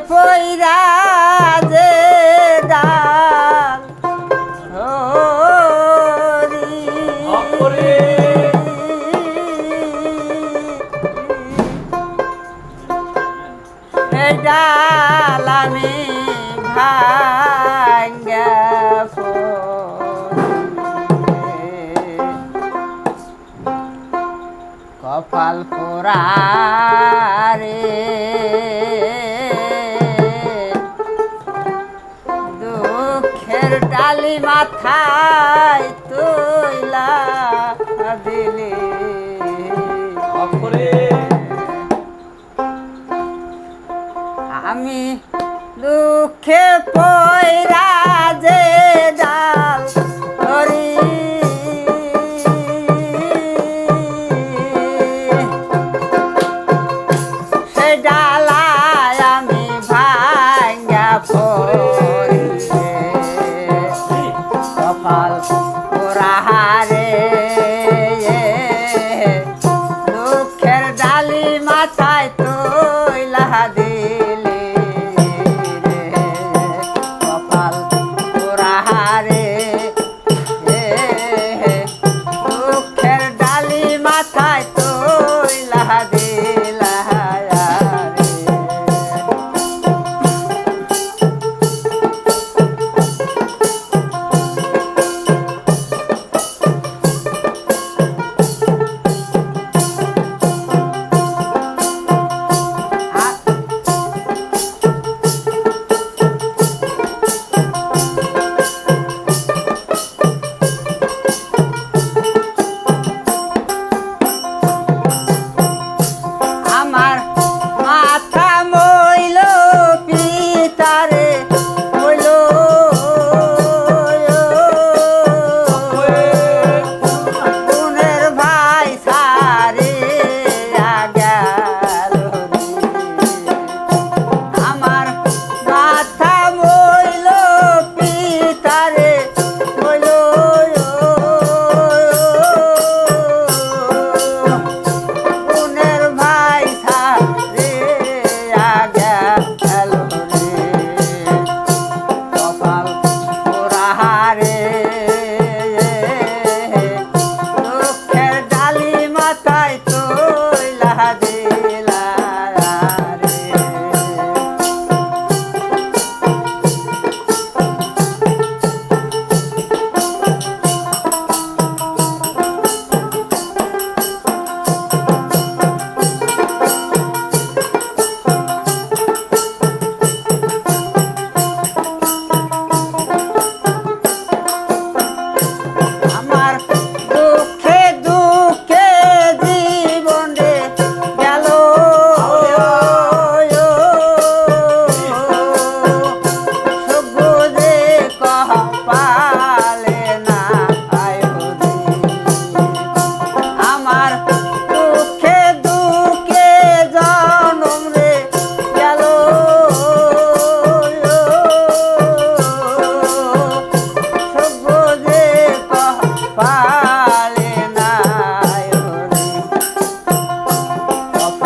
পইরা যে ডাল ডাল আমি ভাঙ্গা কপাল পোড়ারে দুঃখের ডালি মাথায় তুইলা দিলে। আমি দুঃখে পয়রা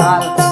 cantar